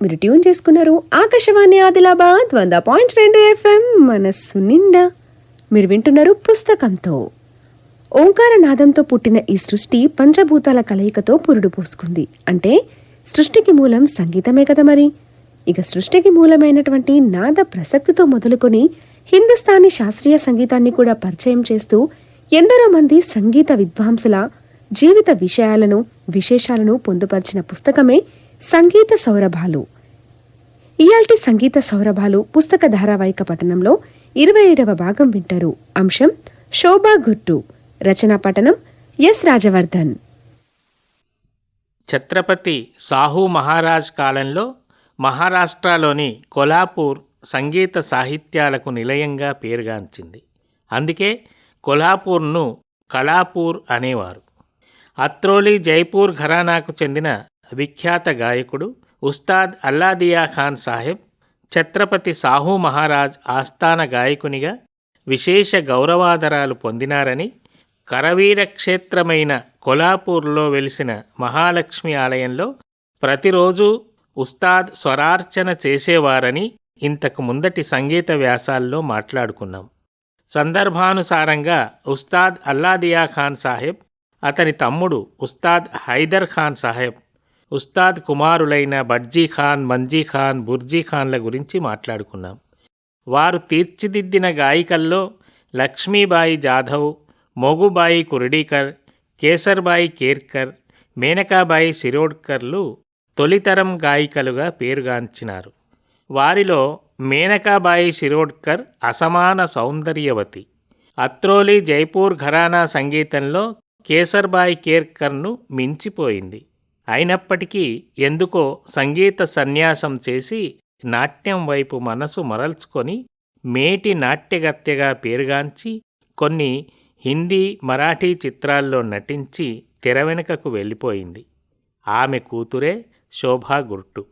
మీరు ట్యూన్ చేసుకున్నారు ఆకాశవాణి ఆదిలాబాద్ వంద పాయింట్ రెండు ఎఫ్ఎం మనస్సు నిండా. మీరు వింటున్నారు పుస్తకంతో. ఓంకార నాదంతో పుట్టిన ఈ సృష్టి పంచభూతాల కలయికతో పురుడు పోసుకుంది. అంటే సృష్టికి మూలం సంగీతమే కదా మరి. ఇక సృష్టికి మూలమైనటువంటి నాద ప్రసక్తితో మొదలుకొని హిందుస్థానీ శాస్త్రీయ సంగీతాన్ని కూడా పరిచయం చేస్తూ ఎందరో మంది సంగీత విద్వాంసుల జీవిత విషయాలను విశేషాలను పొందుపరిచిన పుస్తకమే సంగీత సౌరభాలు. ఇయాల్టి సంగీత సౌరభాలు పుస్తక ధారావాహిక పఠనంలో ఇరవై ఏడవ భాగం వింటారు. అంశం శోభా గుట్టు. రచనా పఠనం ఎస్ రాజవర్ధన్. ఛత్రపతి సాహు మహారాజ్ కాలంలో మహారాష్ట్రలోని కొల్హాపూర్ సంగీత సాహిత్యాలకు నిలయంగా పేరుగాంచింది. అందుకే కొల్హాపూర్ను కళాపూర్ అనేవారు. అత్రోలి జైపూర్ ఘరానాకు చెందిన విఖ్యాత గాయకుడు ఉస్తాద్ అల్లాదియా ఖాన్ సాహెబ్ ఛత్రపతి సాహు మహారాజ్ ఆస్థాన గాయకునిగా విశేష గౌరవాదరాలు పొందినారని కరవీర క్షేత్రమైన కొలాపూర్లో వెలిసిన మహాలక్ష్మి ఆలయంలో ప్రతిరోజు ఉస్తాద్ స్వరార్చన చేసేవారని ఇంతకు ముందటి సంగీత వ్యాసాల్లో మాట్లాడుకున్నాం. సందర్భానుసారంగా ఉస్తాద్ అల్లాదియా ఖాన్ సాహెబ్ అతని తమ్ముడు ఉస్తాద్ హైదర్ ఖాన్ సాహెబ్ ఉస్తాద్ కుమారులైన బడ్జీ ఖాన్ మంజీ ఖాన్ బుర్జీ ఖాన్ల గురించి మాట్లాడుకున్నాం. వారు తీర్చిదిద్దిన గాయకల్లో లక్ష్మీబాయి జాధవ్ మొగుబాయి కురుడీకర్ కేసర్బాయి కేర్కర్ మేనకాబాయి శిరోడ్కర్లు తొలితరం గాయకలుగా పేరుగాంచినారు. వారిలో మేనకాబాయి శిరోడ్కర్ అసమాన సౌందర్యవతి. అత్రోలి జైపూర్ ఘరానా సంగీతంలో కేసర్బాయి కేర్కర్ను మించిపోయింది. అయినప్పటికీ ఎందుకో సంగీత సన్యాసం చేసి నాట్యం వైపు మనసు మరల్చుకొని మేటి నాట్యగత్యగా పేరుగాంచి కొన్ని హిందీ మరాఠీ చిత్రాల్లో నటించి తెర వెనుకకు వెళ్ళిపోయింది. ఆమె కూతురే శోభా గుర్టు.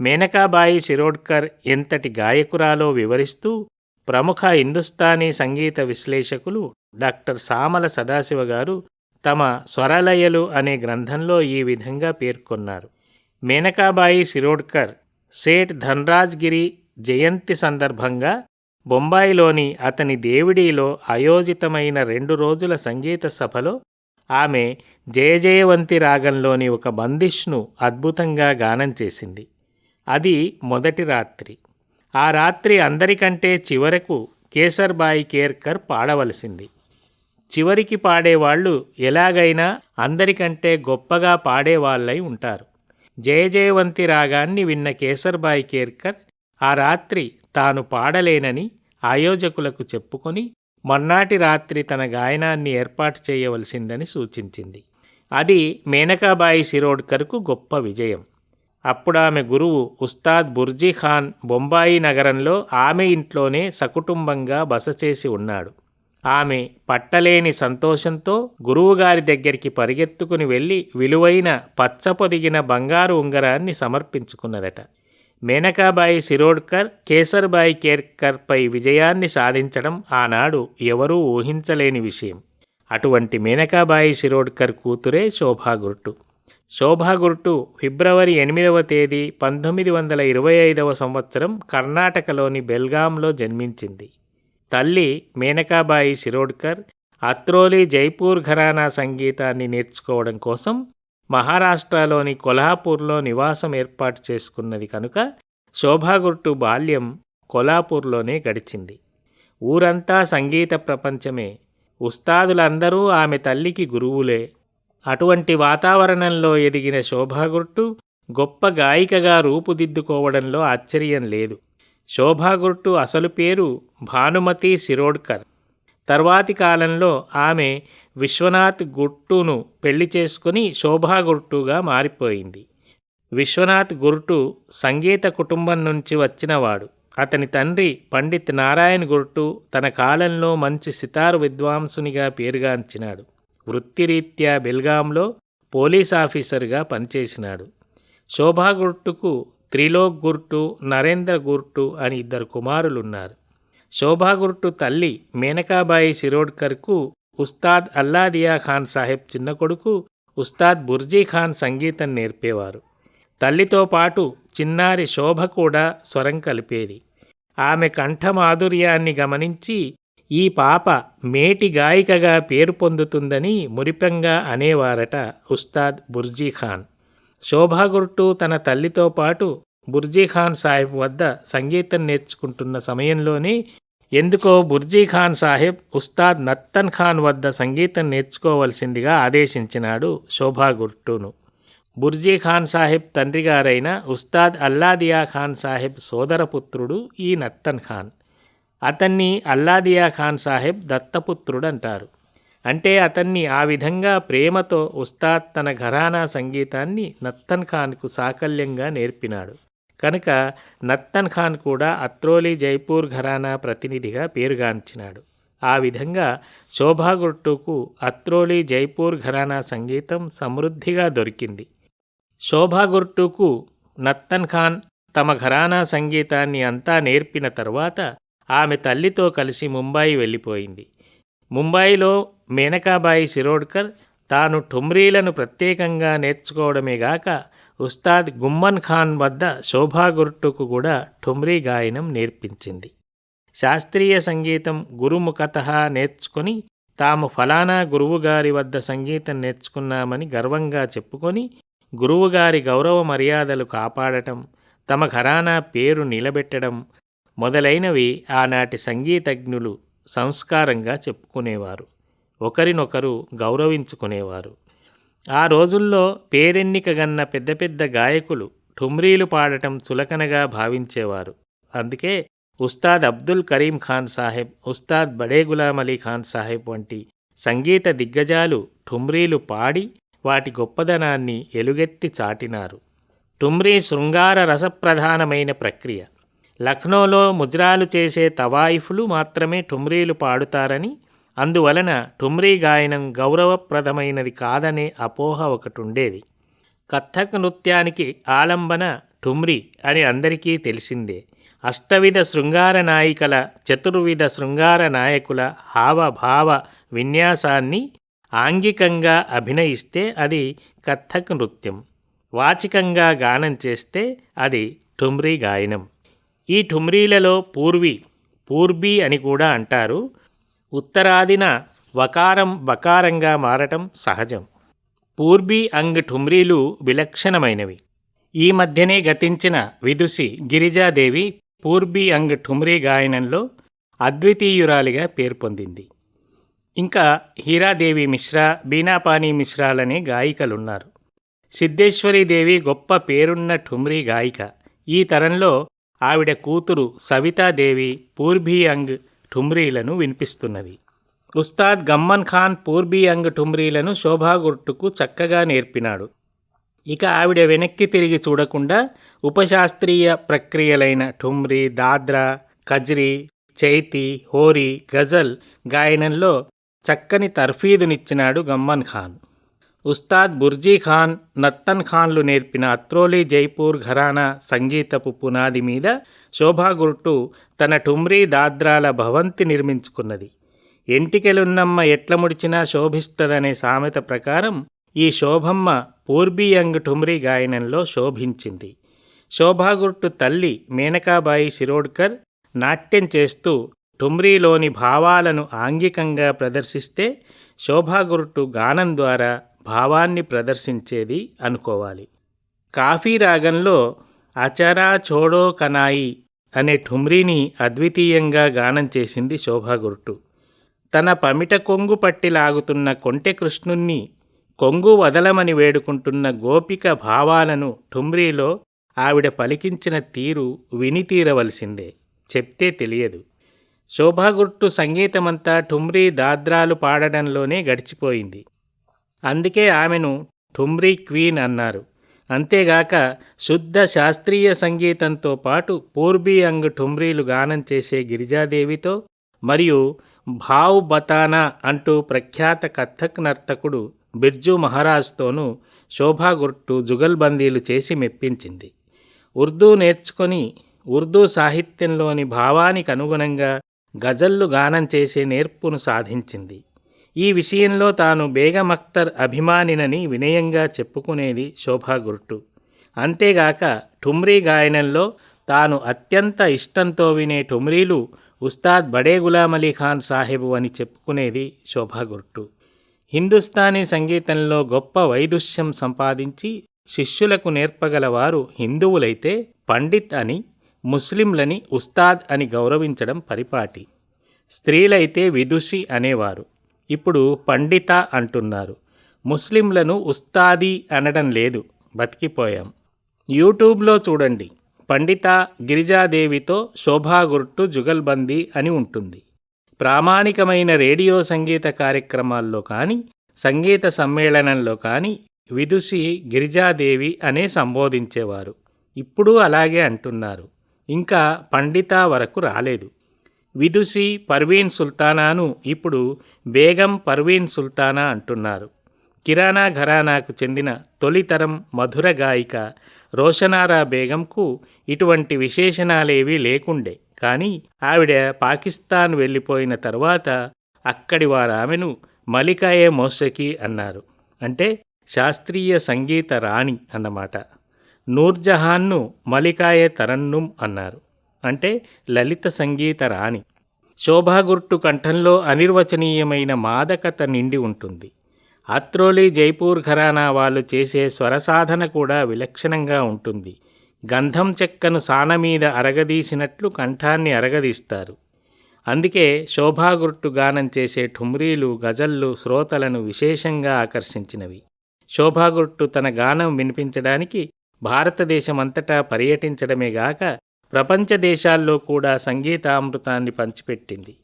మేనకాబాయి శిరోడ్కర్ ఎంతటి గాయకురాలో వివరిస్తూ ప్రముఖ హిందుస్థానీ సంగీత విశ్లేషకులు డాక్టర్ సామల సదాశివ గారు తమ స్వరలయలు అనే గ్రంథంలో ఈ విధంగా పేర్కొన్నారు. మేనకాబాయి శిరోడ్కర్ సేఠ్ ధన్రాజ్గిరి జయంతి సందర్భంగా బొంబాయిలోని అతని దేవుడిలో ఆయోజితమైన రెండు రోజుల సంగీత సభలో ఆమె జయజయవంతి రాగంలోని ఒక బందిష్ను అద్భుతంగా గానం చేసింది. అది మొదటి రాత్రి. ఆ రాత్రి అందరికంటే చివరకు కేసర్బాయి కేర్కర్ పాడవలసింది. చివరికి పాడేవాళ్ళు ఎలాగైనా అందరికంటే గొప్పగా పాడేవాళ్ళై ఉంటారు. జయజయవంతి రాగాన్ని విన్న కేసర్బాయి కేర్కర్ ఆ రాత్రి తాను పాడలేనని ఆయోజకులకు చెప్పుకొని మొన్నాటి రాత్రి తన గాయనాన్ని ఏర్పాటు చేయవలసిందని సూచించింది. అది మేనకాబాయి శిరోడ్కర్కు గొప్ప విజయం. అప్పుడు ఆమె గురువు ఉస్తాద్ బుర్జీ ఖాన్ బొంబాయి నగరంలో ఆమె ఇంట్లోనే సకుటుంబంగా బస చేసి ఉన్నాడు. ఆమె పట్టలేని సంతోషంతో గురువుగారి దగ్గరికి పరిగెత్తుకుని వెళ్ళి విలువైన పచ్చపొదిగిన బంగారు ఉంగరాన్ని సమర్పించుకున్నదట. మేనకాబాయి శిరోడ్కర్ కేసర్బాయి కేర్కర్పై విజయాన్ని సాధించడం ఆనాడు ఎవరూ ఊహించలేని విషయం. అటువంటి మేనకాబాయి శిరోడ్కర్ కూతురే శోభాగుర్టు శోభాగుర్టు ఫిబ్రవరి ఎనిమిదవ తేదీ పంతొమ్మిది వందల ఇరవై ఐదవ సంవత్సరం కర్ణాటకలోని బెల్గాంలో జన్మించింది. తల్లి మేనకాబాయి శిరోడ్కర్ అత్రోలి జైపూర్ ఘరానా సంగీతాన్ని నేర్చుకోవడం కోసం మహారాష్ట్రలోని కొల్హాపూర్లో నివాసం ఏర్పాటు చేసుకున్నది కనుక శోభాగుర్టు బాల్యం కొల్హాపూర్లోనే గడిచింది. ఊరంతా సంగీత ప్రపంచమే. ఉస్తాదులందరూ ఆమె తల్లికి గురువులే. అటువంటి వాతావరణంలో ఎదిగిన శోభాగుర్టు గొప్ప గాయికగా రూపుదిద్దుకోవడంలో ఆశ్చర్యం లేదు. శోభాగుర్టు అసలు పేరు భానుమతి శిరోడ్కర్. తర్వాతి కాలంలో ఆమె విశ్వనాథ్ గుర్టును పెళ్ళి చేసుకుని శోభా గుర్టుగా మారిపోయింది. విశ్వనాథ్ గుర్టు సంగీత కుటుంబం నుంచి వచ్చినవాడు. అతని తండ్రి పండిత్ నారాయణ్ గుర్టు తన కాలంలో మంచి సితారు విద్వాంసునిగా పేరుగాంచినాడు. వృత్తిరీత్యా బెల్గాంలో పోలీస్ ఆఫీసర్గా పనిచేసినాడు. శోభా గుర్టుకు త్రిలోక్ గుర్టు నరేంద్ర గుర్టు అని ఇద్దరు కుమారులున్నారు. శోభాగుర్టు తల్లి మేనకాబాయి శిరోడ్కర్కు ఉస్తాద్ అల్లాదియా ఖాన్ సాహెబ్ చిన్న కొడుకు ఉస్తాద్ బుర్జీ ఖాన్ సంగీతం నేర్పేవారు. తల్లితో పాటు చిన్నారి శోభ కూడా స్వరం కలిపేది. ఆమె కంఠమాధుర్యాన్ని గమనించి ఈ పాప మేటి గాయికగా పేరు పొందుతుందని మురిపెంగా అనేవారట ఉస్తాద్ బుర్జీ ఖాన్. శోభా గుర్టు తన తల్లితో పాటు బుర్జీ ఖాన్ సాహెబ్ వద్ద సంగీతం నేర్చుకుంటున్న సమయంలోనే ఎందుకో బుర్జీ ఖాన్ సాహెబ్ ఉస్తాద్ నత్తన్ ఖాన్ వద్ద సంగీతం నేర్చుకోవలసిందిగా ఆదేశించినాడు శోభా గుర్టును బుర్జీ ఖాన్ సాహెబ్ తండ్రి గారైన ఉస్తాద్ అల్లాదియా ఖాన్ సాహెబ్ సోదరపుత్రుడు ఈ నత్తన్ ఖాన్. అతన్ని అల్లాదియా ఖాన్ సాహెబ్ దత్తపుత్రుడు అంటారు అంటే అతన్ని ఆ విధంగా ప్రేమతో ఉస్తాద్ తన ఘరానా సంగీతాన్ని నత్తన్ ఖాన్కు సాకల్యంగా నేర్పినాడు. కనుక నత్తన్ ఖాన్ కూడా అత్రోలి జైపూర్ ఘరానా ప్రతినిధిగా పేరుగాంచినాడు. ఆ విధంగా శోభా గుర్టుకు అత్రోలి జైపూర్ ఘరానా సంగీతం సమృద్ధిగా దొరికింది. శోభా గుర్టుకు నత్తన్ ఖాన్ తమ ఘరానా సంగీతాన్ని అంతా నేర్పిన తరువాత ఆమె తల్లితో కలిసి ముంబాయి వెళ్ళిపోయింది. ముంబాయిలో మేనకాబాయి శిరోడ్కర్ తాను ఠుమ్రీలను ప్రత్యేకంగా నేర్చుకోవడమే గాక ఉస్తాద్ గుమ్మన్ ఖాన్ వద్ద శోభా గుర్టుకు కూడా ఠుమ్రీ గాయనం నేర్పించింది. శాస్త్రీయ సంగీతం గురుముఖత నేర్చుకొని తాము ఫలానా గురువుగారి వద్ద సంగీతం నేర్చుకున్నామని గర్వంగా చెప్పుకొని గురువుగారి గౌరవ మర్యాదలు కాపాడటం తమ ఘరానా పేరు నిలబెట్టడం మొదలైనవి ఆనాటి సంగీతజ్ఞులు సంస్కారంగా చెప్పుకునేవారు. ఒకరినొకరు గౌరవించుకునేవారు. ఆ రోజుల్లో పేరెన్నికగన్న పెద్ద పెద్ద గాయకులు ఠుమ్రీలు పాడటం చులకనగా భావించేవారు. అందుకే ఉస్తాద్ అబ్దుల్ కరీం ఖాన్ సాహెబ్ ఉస్తాద్ బడే గులాం అలీ ఖాన్ సాహెబ్ వంటి సంగీత దిగ్గజాలు ఠుమ్రీలు పాడి వాటి గొప్పదనాన్ని ఎలుగెత్తి చాటినారు. ఠుమ్రీ శృంగార రసప్రధానమైన ప్రక్రియ. లక్నోలో ముజ్రాలు చేసే తవాయిఫులు మాత్రమే ఠుమ్రీలు పాడుతారని అందువలన ఠుమ్రీ గాయనం గౌరవప్రదమైనది కాదనే అపోహ ఒకటుండేది. కథక్ నృత్యానికి ఆలంబన ఠుమ్రీ అని అందరికీ తెలిసిందే. అష్టవిధ శృంగార నాయికల చతుర్విధ శృంగార నాయకుల హావభావ విన్యాసాన్ని ఆంగికంగా అభినయిస్తే అది కథక్ నృత్యం. వాచికంగా గానం చేస్తే అది ఠుమ్రీ గాయనం. ఈ ఠుమ్రీలలో పూర్వి పూర్బీ అని కూడా అంటారు. ఉత్తరాదిన వకారం బకారంగా మారటం సహజం. పూర్బీ అంగ్ ఠుమ్రీలు విలక్షణమైనవి. ఈ మధ్యనే గతించిన విదుషి గిరిజాదేవి పూర్బీ అంగ్ ఠుమ్రీ గాయనంలో అద్వితీయురాలిగా పేర్పొందింది ఇంకా హీరాదేవి మిశ్రా బీనాపానీ మిశ్రాలనే గాయికలున్నారు. సిద్ధేశ్వరీదేవి గొప్ప పేరున్న ఠుమ్రీ గాయిక. ఈ తరంలో ఆవిడ కూతురు సవితాదేవి పూర్బీ అంగ్ ఠుమ్రీలను వినిపిస్తున్నది. ఉస్తాద్ గమ్మన్ ఖాన్ పూర్బీయంగ్ ఠుమ్రీలను శోభాగుర్టుకు చక్కగా నేర్పినాడు. ఇక ఆవిడ వెనక్కి తిరిగి చూడకుండా ఉపశాస్త్రీయ ప్రక్రియలైన ఠుమ్రీ దాద్రా కజ్రీ చైతి హోరీ గజల్ గాయనంలో చక్కని తర్ఫీదునిచ్చినాడు గమ్మన్ ఖాన్. ఉస్తాద్ బుర్జీ ఖాన్ నత్తన్ ఖాన్లు నేర్పిన అత్రోలి జైపూర్ ఘరానా సంగీతపు పునాది మీద శోభాగుర్టు తన ఠుమ్రీ దాద్రాల భవంతి నిర్మించుకున్నది. ఎంటికెలున్నమ్మ ఎట్ల ముడిచినా శోభిస్తదనే సామెత ప్రకారం ఈ శోభమ్మ పూర్బీయంగ్ ఠుమ్రీ గాయనంలో శోభించింది. శోభాగుర్టు తల్లి మేనకాబాయి శిరోడ్కర్ నాట్యం చేస్తూ ఠుమ్రీలోని భావాలను ఆంగికంగా ప్రదర్శిస్తే శోభాగుర్టు గానం ద్వారా భావాన్ని ప్రదర్శించేది అనుకోవాలి. కాఫీ రాగంలో అచరా చోడో కనాయి అనే ఠుమ్రీని అద్వితీయంగా గానం చేసింది శోభాగుర్టు తన పమిట కొంగు పట్టి లాగుతున్న కొంటె కృష్ణుణ్ణి కొంగు వదలమని వేడుకుంటున్న గోపిక భావాలను ఠుమ్రీలో ఆవిడ పలికించిన తీరు విని తీరవలసిందే. చెప్తే తెలియదు. శోభాగుర్టు సంగీతమంతా ఠుమ్రీ దాద్రాలు పాడడంలోనే గడిచిపోయింది. అందుకే ఆమెను ఠుమ్రీ క్వీన్ అన్నారు. అంతేగాక శుద్ధ శాస్త్రీయ సంగీతంతో పాటు పూర్బీ అంగ్ ఠుమ్రీలు గానం చేసే గిరిజాదేవితో మరియు భావ్ బతానా అంటూ ప్రఖ్యాత కథక్ నర్తకుడు బిర్జు మహారాజ్తోనూ శోభాగుర్టు జుగల్బందీలు చేసి మెప్పించింది. ఉర్దూ నేర్చుకొని ఉర్దూ సాహిత్యంలోని భావానికి అనుగుణంగా గజల్లు గానం చేసే నేర్పును సాధించింది. ఈ విషయంలో తాను బేగం అఖ్తర్ అభిమానినని వినయంగా చెప్పుకునేది శోభాగుర్టు అంతేగాక ఠుమ్రీ గాయనంలో తాను అత్యంత ఇష్టంతో వినే ఠుమ్రీలు ఉస్తాద్ బడే గులాం అలీ ఖాన్ సాహెబు అని చెప్పుకునేది శోభా గుర్టు హిందుస్థానీ సంగీతంలో గొప్ప వైదుష్యం సంపాదించి శిష్యులకు నేర్పగలవారు హిందువులైతే పండిత్ అని ముస్లింలని ఉస్తాద్ అని గౌరవించడం పరిపాటి. స్త్రీలైతే విదుషి అనేవారు. ఇప్పుడు పండిత అంటున్నారు. ముస్లింలను ఉస్తాది అనడం లేదు. బతికిపోయాం. యూట్యూబ్లో చూడండి. పండిత గిరిజాదేవితో శోభా గుర్టు జుగల్బందీ అని ఉంటుంది. ప్రామాణికమైన రేడియో సంగీత కార్యక్రమాల్లో కానీ సంగీత సమ్మేళనంలో కానీ విదుషి గిరిజాదేవి అనే సంబోధించేవారు. ఇప్పుడు అలాగే అంటున్నారు. ఇంకా పండిత వరకు రాలేదు. విదుషి పర్వీన్ సుల్తానాను ఇప్పుడు బేగం పర్వీన్ సుల్తానా అంటున్నారు. కిరాణా ఘరానాకు చెందిన తొలితరం మధుర గాయిక రోషనారా బేగంకు ఇటువంటి విశేషణాలేవీ లేకుండే. కానీ ఆవిడ పాకిస్తాన్ వెళ్ళిపోయిన తర్వాత అక్కడి వారు ఆమెను మలికాయే మోసకి అన్నారు. అంటే శాస్త్రీయ సంగీత రాణి అన్నమాట. నూర్జహాన్ను మలికాయే తరన్నుం అన్నారు. అంటే లలిత సంగీత రాణి. శోభాగుర్టు కంఠంలో అనిర్వచనీయమైన మాదకత నిండి ఉంటుంది. అత్రోలి జైపూర్ ఘరానా వాళ్ళు చేసే స్వరసాధన కూడా విలక్షణంగా ఉంటుంది. గంధం చెక్కను సాన మీద అరగదీసినట్లు కంఠాన్ని అరగదీస్తారు. అందుకే శోభాగుర్టు గానం చేసే ఠుమ్రీలు గజల్లు శ్రోతలను విశేషంగా ఆకర్షించినవి. శోభాగుర్టు తన గానం వినిపించడానికి భారతదేశమంతటా పర్యటించడమే గాక ప్రపంచ దేశాల్లో కూడా సంగీతామృతాన్ని పంచిపెట్టింది.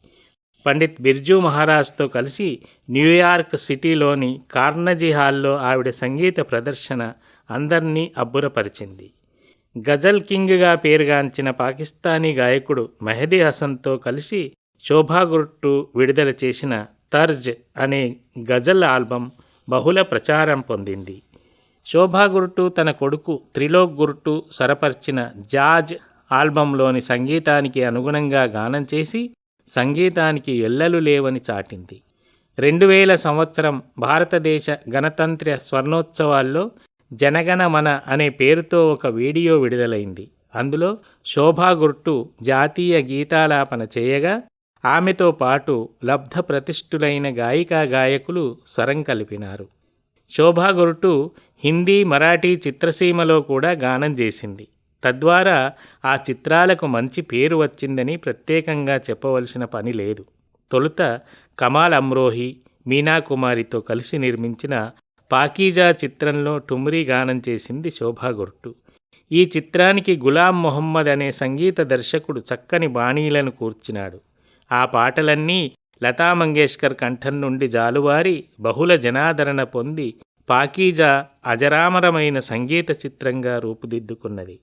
పండిత్ బిర్జూ మహారాజ్తో కలిసి న్యూయార్క్ సిటీలోని కార్నజీ హాల్లో ఆవిడ సంగీత ప్రదర్శన అందరినీ అబ్బురపరిచింది. గజల్ కింగ్గా పేరుగాంచిన పాకిస్తానీ గాయకుడు మెహదీ హసన్తో కలిసి శోభాగుర్టు విడుదల చేసిన తర్జ్ అనే గజల్ ఆల్బం బహుళ ప్రచారం పొందింది. శోభాగుర్టు తన కొడుకు త్రిలోక్ గుర్టు సరపరిచిన జాజ్ ఆల్బంలోని సంగీతానికి అనుగుణంగా గానం చేసి సంగీతానికి ఎల్లలు లేవని చాటింది. రెండు వేల సంవత్సరం భారతదేశ గణతంత్ర స్వర్ణోత్సవాల్లో జనగణ మన అనే పేరుతో ఒక వీడియో విడుదలైంది. అందులో శోభా గుర్టు జాతీయ గీతాలాపన చేయగా ఆమెతో పాటు లబ్ధ ప్రతిష్ఠులైన గాయికా గాయకులు స్వరం కలిపినారు. శోభా గుర్టు హిందీ మరాఠీ చిత్రసీమలో కూడా గానం చేసింది. తద్వారా ఆ చిత్రాలకు మంచి పేరు వచ్చిందని ప్రత్యేకంగా చెప్పవలసిన పని లేదు. తొలుత కమాల్ అమ్రోహి మీనాకుమారితో కలిసి నిర్మించిన పాకీజా చిత్రంలో టుమ్రీ గానం చేసింది శోభా గుర్టు. ఈ చిత్రానికి గులాం మొహమ్మద్ అనే సంగీత దర్శకుడు చక్కని బాణీలను కూర్చినాడు. ఆ పాటలన్నీ లతా మంగేష్కర్ కంఠం నుండి జాలువారి బహుళ జనాదరణ పొంది పాకీజా అజరామరమైన సంగీత చిత్రంగా రూపుదిద్దుకున్నది.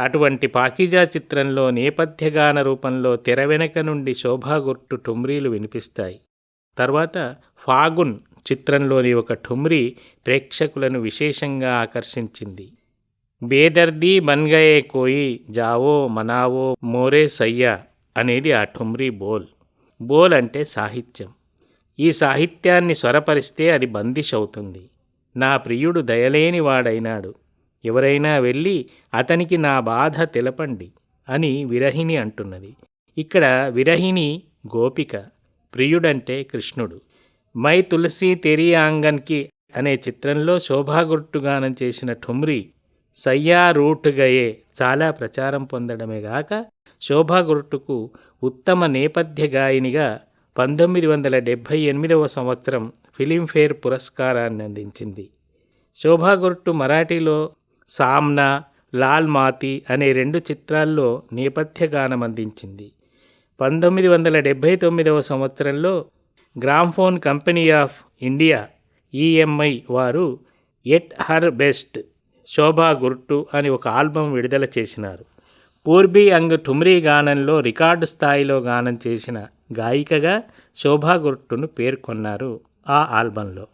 అటువంటి పాకీజా చిత్రంలో నేపథ్యగాన రూపంలో తెర వెనక నుండి శోభాగుర్టు ఠుమ్రీలు వినిపిస్తాయి. తర్వాత ఫాగున్ చిత్రంలోని ఒక ఠుమ్రీ ప్రేక్షకులను విశేషంగా ఆకర్షించింది. బేదర్ది బన్గయే కోయి జావో మనావో మోరే సయ్యా అనేది ఆ ఠుమ్రీ బోల్. బోల్ అంటే సాహిత్యం. ఈ సాహిత్యాన్ని స్వరపరిస్తే అది బందిష్ అవుతుంది. నా ప్రియుడు దయలేని వాడైనాడు. ఎవరైనా వెళ్ళి అతనికి నా బాధ తెలపండి అని విరహిణి అంటున్నది. ఇక్కడ విరహిణి గోపిక ప్రియుడంటే కృష్ణుడు. మై తులసి తెరి ఆంగన్కి అనే చిత్రంలో శోభాగుర్టుగానం చేసిన ఠుమ్రి సయ్యా రూట్ గయే చాలా ప్రచారం పొందడమే గాక శోభాగుర్టుకు ఉత్తమ నేపథ్య గాయనిగా పంతొమ్మిది వందల డెబ్భై ఎనిమిదవ సంవత్సరం ఫిలింఫేర్ పురస్కారాన్ని అందించింది. శోభాగుర్టు మరాఠీలో సామ్నా లాల్ మాతి అనే రెండు చిత్రాల్లో నేపథ్య గానం అందించింది. పంతొమ్మిది వందల డెబ్భై తొమ్మిదవ సంవత్సరంలో gramophone company of India EMI వారు at her best Shobha Gurtu అని ఒక ఆల్బం విడుదల చేసినారు. పూర్బీ అంగ్ ఠుమ్రీ గానంలో రికార్డు స్థాయిలో గానం చేసిన గాయికగా శోభా గుర్టును పేర్కొన్నారు ఆ ఆల్బంలో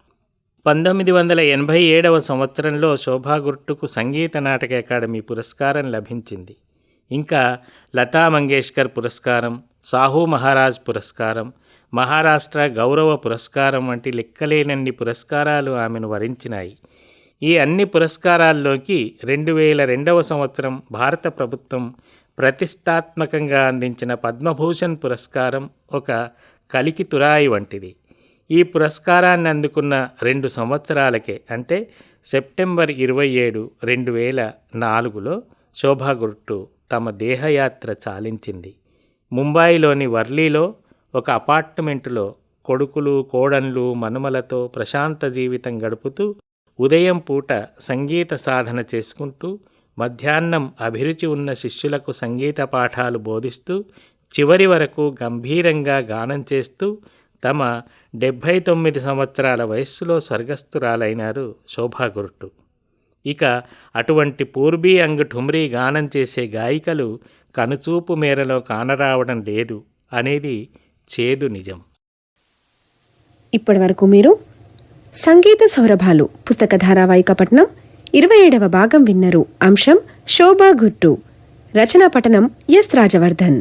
పంతొమ్మిది వందల ఎనభై ఏడవ సంవత్సరంలో శోభా గుర్టుకు సంగీత నాటక అకాడమీ పురస్కారం లభించింది. ఇంకా లతా మంగేష్కర్ పురస్కారం సాహు మహారాజ్ పురస్కారం మహారాష్ట్ర గౌరవ పురస్కారం వంటి లెక్కలేనన్ని పురస్కారాలు ఆమెను వరించినాయి. ఈ అన్ని పురస్కారాల్లోకి రెండు వేల రెండవ సంవత్సరం భారత ప్రభుత్వం ప్రతిష్టాత్మకంగా అందించిన పద్మభూషణ్ పురస్కారం ఒక కలికి తురాయి వంటిది. ఈ పురస్కారాన్ని అందుకున్న రెండు సంవత్సరాలకే అంటే సెప్టెంబర్ ఇరవై ఏడు రెండు వేల నాలుగులో శోభా గుర్టు తమ దేహయాత్ర చాలించింది. ముంబాయిలోని వర్లీలో ఒక అపార్ట్మెంటులో కొడుకులు కోడన్లు మనుమలతో ప్రశాంత జీవితం గడుపుతూ ఉదయం పూట సంగీత సాధన చేసుకుంటూ మధ్యాహ్నం అభిరుచి ఉన్న శిష్యులకు సంగీత పాఠాలు బోధిస్తూ చివరి వరకు గంభీరంగా గానం చేస్తూ తమ డెబ్భై తొమ్మిది సంవత్సరాల వయస్సులో స్వర్గస్థురాలైనారు శోభాగురుట్టు. ఇక అటువంటి పూర్బీ అంగ్ ఠుమ్రీ గానం చేసే గాయికలు కనుచూపు మేరలో కానరావడం లేదు అనేది చేదు నిజం. ఇప్పటి వరకు మీరు సంగీత సౌరభాలు పుస్తక ధారావాహికపట్నం ఇరవై ఏడవ భాగం విన్నరు. అంశం శోభా గుట్టు రచనా పఠనం ఎస్ రాజవర్ధన్.